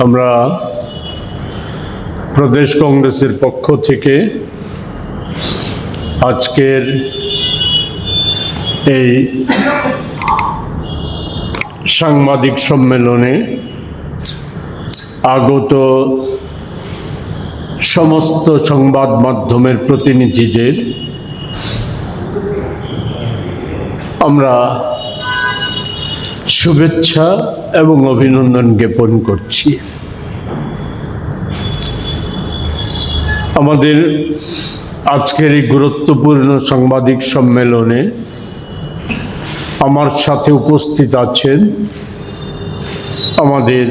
আমরা প্রদেশ কংগ্রেসের পক্ষ থেকে আজকের এই সাংবাদিক সম্মেলনে আগত সমস্ত সংবাদ মাধ্যমের প্রতিনিধিদের আমরা শুভেচ্ছা এবং অভিনন্দন জ্ঞাপন করছি। আমাদের আজকের এই গুরুত্বপূর্ণ সাংবাদিক সম্মেলনে আমার সাথে উপস্থিত আছেন আমাদের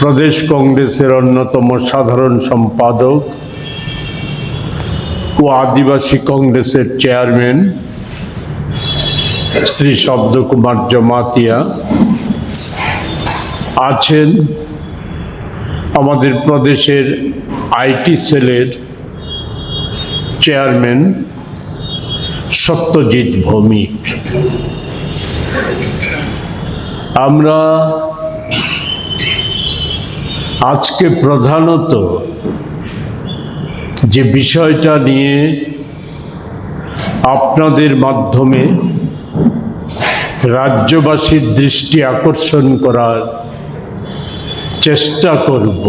প্রদেশ কংগ্রেসের অন্যতম সাধারণ সম্পাদক ও আদিবাসী কংগ্রেসের চেয়ারম্যান শ্রী শব্দকুমার জমাতিয়া। আছেন আমাদের প্রদেশের আইটি সেলের চেয়ারম্যান সত্যজিৎ ভৌমিক। আমরা আজকে প্রধানত যে বিষয়টা নিয়ে আপনাদের মাধ্যমে রাজ্যবাসীর দৃষ্টি আকর্ষণ করার চেষ্টা করব।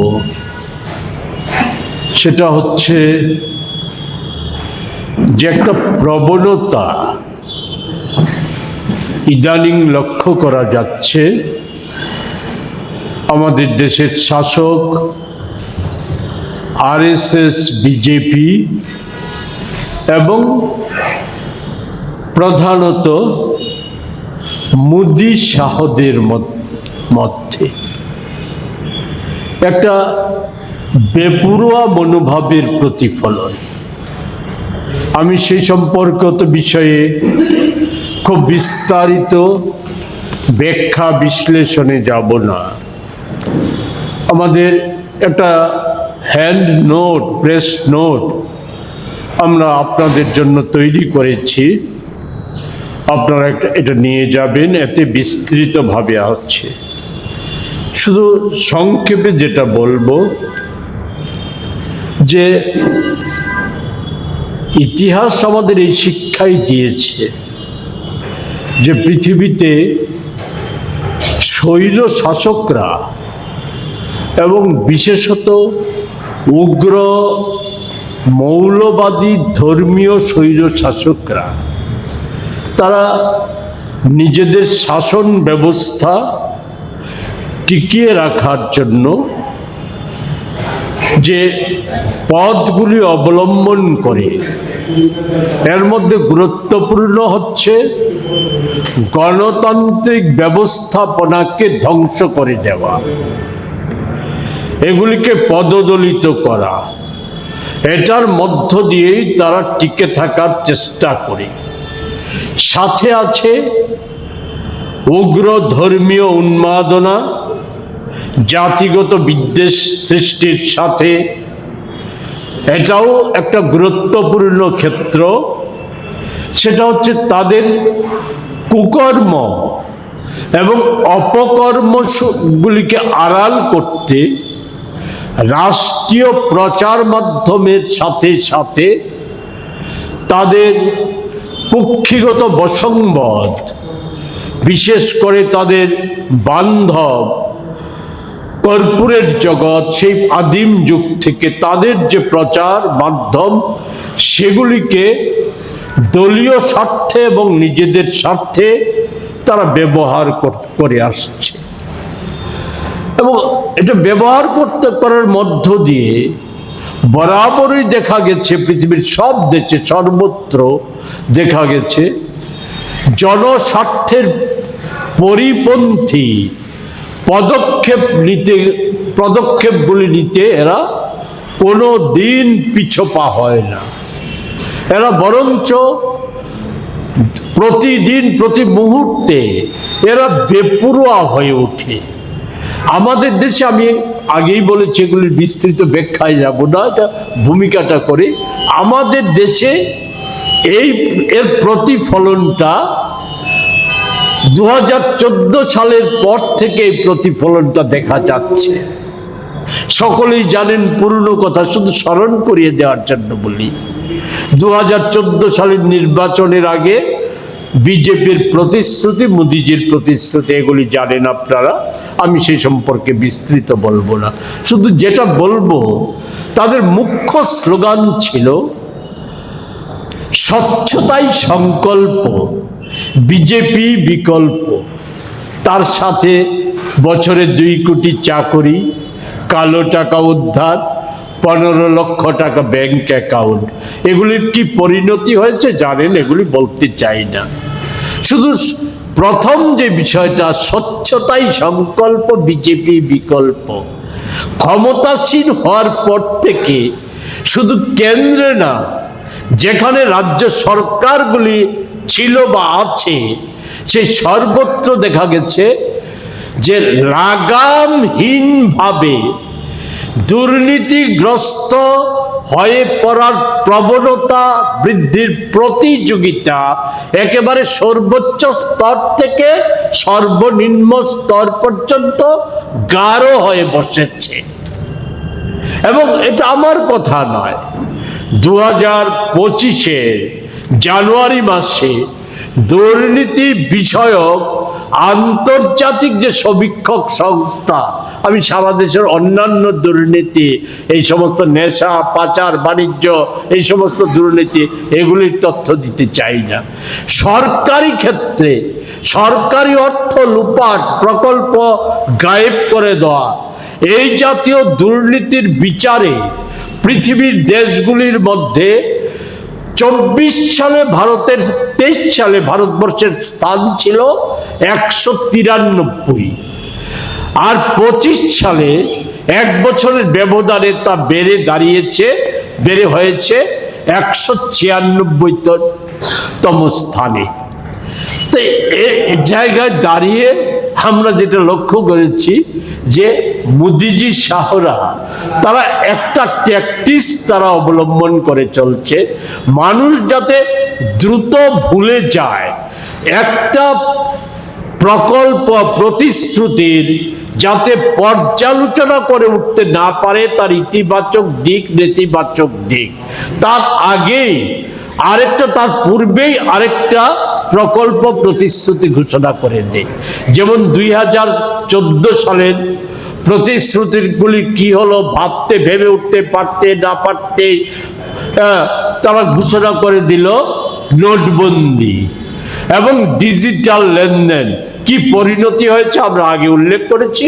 সেটা হচ্ছে যে একটা প্রবণতা ইদানিং লক্ষ্য করা যাচ্ছে, আমাদের দেশের শাসক, আরএসএস, বিজেপি এবং প্রধানত মুদি শাহদের মধ্যে। একটা বেপুরোয়া মনোভাবের প্রতিফলন। আমি সেই সম্পর্কিত বিষয়ে খুব বিস্তারিত ব্যাখ্যা বিশ্লেষণে যাব না। আমাদের একটা হ্যান্ড নোট, প্রেস নোট আমরা আপনাদের জন্য তৈরি করেছি। আপনারা একটা এটা নিয়ে যাবেন, এতে বিস্তৃতভাবে আছে। শুধু সংক্ষেপে যেটা বলব, যে ইতিহাস আমাদের এই শিক্ষাই দিয়েছে যে পৃথিবীতে শৈল শাসকরা এবং বিশেষত উগ্র মৌলবাদী ধর্মীয় শৈল শাসকরা, তারা নিজেদের শাসন ব্যবস্থা টিকিয়ে রাখার জন্য যে পথগুলি অবলম্বন করে, এর মধ্যে গুরুত্বপূর্ণ হচ্ছে গণতান্ত্রিক ব্যবস্থাপনাকে ধ্বংস করে দেওয়া, এগুলিকে পদদলিত করা। এটার মধ্য দিয়েই তারা টিকে থাকার চেষ্টা করে। সাথে আছে উগ্র ধর্মীয় উন্মাদনা জাতিগত বিদ্বেষ সৃষ্টির সাথে এটাও একটা গুরুত্বপূর্ণ ক্ষেত্র। সেটা হচ্ছে তাদের কুকর্ম এবং অপকর্মগুলিকে আড়াল করতে রাষ্ট্রীয় প্রচার মাধ্যমের সাথে সাথে তাদের পক্ষীগত বসংবদ, বিশেষ করে তাদের বান্ধব কর্পোরেট জগৎ, সেই আদিম যুগ থেকে তাদের যে প্রচার মাধ্যম, সেগুলিকে দলীয় স্বার্থে এবং নিজেদের স্বার্থে তারা ব্যবহার কর- করে আসছে। এবং এটা ব্যবহার করতে করার মধ্য দিয়ে বরাবরই দেখা গেছে, পৃথিবীর সব দেশে সর্বত্র দেখা গেছে, জনস্বার্থের পরিপন্থী পদক্ষেপ নিতে, পদক্ষেপগুলি নিতে এরা কোনো দিন পিছপা হয় না। এরা বরঞ্চ প্রতিদিন, প্রতি মুহূর্তে এরা বেপুরোয়া হয়ে ওঠে। আমাদের দেশে আমি আগেই বলেছি, এগুলির বিস্তৃত ব্যাখ্যায় যাব না, এটা ভূমিকাটা করে। আমাদের দেশে এই, এর প্রতিফলনটা দু হাজার চোদ্দ সালের পর থেকে প্রতিফলনটা দেখা যাচ্ছে। সকলেই জানেন পুরনো কথা, শুধু স্মরণ করিয়ে দেওয়ার জন্য বলি। দু হাজার চোদ্দ সালের নির্বাচনের আগে বিজেপির প্রতিশ্রুতি, মোদিজির প্রতিশ্রুতি, এগুলি জানেন আপনারা। আমি সে সম্পর্কে বিস্তৃত বলব না। শুধু যেটা বলব, তাদের মুখ্য স্লোগান ছিল, স্বচ্ছতাই সংকল্প। বিজেপি বিকল্প। তার সাথে বছরে দুই কোটি চাকরি, কালো টাকা উদ্ধার, পনেরো লক্ষ টাকা ব্যাংক অ্যাকাউন্ট। এগুলির কি পরিণতি হয়েছে জানেন? এগুলি বলতে চাই না। শুধু প্রথম যে বিষয়টা, স্বচ্ছতাই সংকল্প, বিজেপি বিকল্প। ক্ষমতাসীন হওয়ার পর থেকে শুধু কেন্দ্রে না, যেখানে রাজ্য সরকারগুলি ছিল বা আছে, সে সর্বত্র দেখা গেছে যে লাগামহীনভাবে দুর্নীতিগ্রস্ত হয়ে পড়ার প্রবণতা বৃদ্ধির প্রতিযোগিতা একেবারে সর্বোচ্চ স্তর থেকে সর্বনিম্ন স্তর পর্যন্ত গাঢ় হয়ে বসেছে। এবং এটা আমার কথা নয় দু হাজার পঁচিশে জানুয়ারি মাসে দুর্নীতি বিষয়ক আন্তর্জাতিক যে সমীক্ষক সংস্থা, আমি সারা দেশের অন্যান্য দুর্নীতি, এই সমস্ত নেশা, পাচার, বাণিজ্য, এই সমস্ত দুর্নীতি, এগুলির তথ্য দিতে চাই না। সরকারি ক্ষেত্রে সরকারি অর্থ লুপাট প্রকল্প গায়েব করে দেওয়া, এই জাতীয় দুর্নীতির বিচারে পৃথিবীর দেশগুলির মধ্যে চব্বিশ সালে ভারতের, তেইশ সালে ভারতবর্ষের স্থান ছিল একশো তিরানব্বই। আর পঁচিশ সালে এক বছরের ব্যবধানে তা বেড়ে দাঁড়িয়েছে, বেড়ে হয়েছে একশো ছিয়ানব্বই তম স্থানে। তো এ- জায়গায় দাঁড়িয়ে আমরা যেটা লক্ষ্য করেছি যে মোদিজি শাহরা, তারা একটা ট্যাকটিস তারা অবলম্বন করে চলছে। মানুষ যাতে দ্রুত ভুলে যায়, একটা প্রকল্প, প্রতিশ্রুতির যাতে পর্যালোচনা করে উঠতে না পারে, তার ইতিবাচক দিক, নেতিবাচক দিক। তার আগেই আরেকটা, তার পূর্বেই আরেকটা প্রকল্প, প্রতিশ্রুতি ঘোষণা করে দেয়। যেমন দুই হাজার চোদ্দ সালের প্রতিশ্রুতিগুলি কি হলো ভাবতে, ভেবে উঠতে, পারতে, না পারতে তারা ঘোষণা করে দিল নোটবন্দি এবং ডিজিটাল লেনদেন। কি পরিণতি হয়েছে আমরা আগে উল্লেখ করেছি।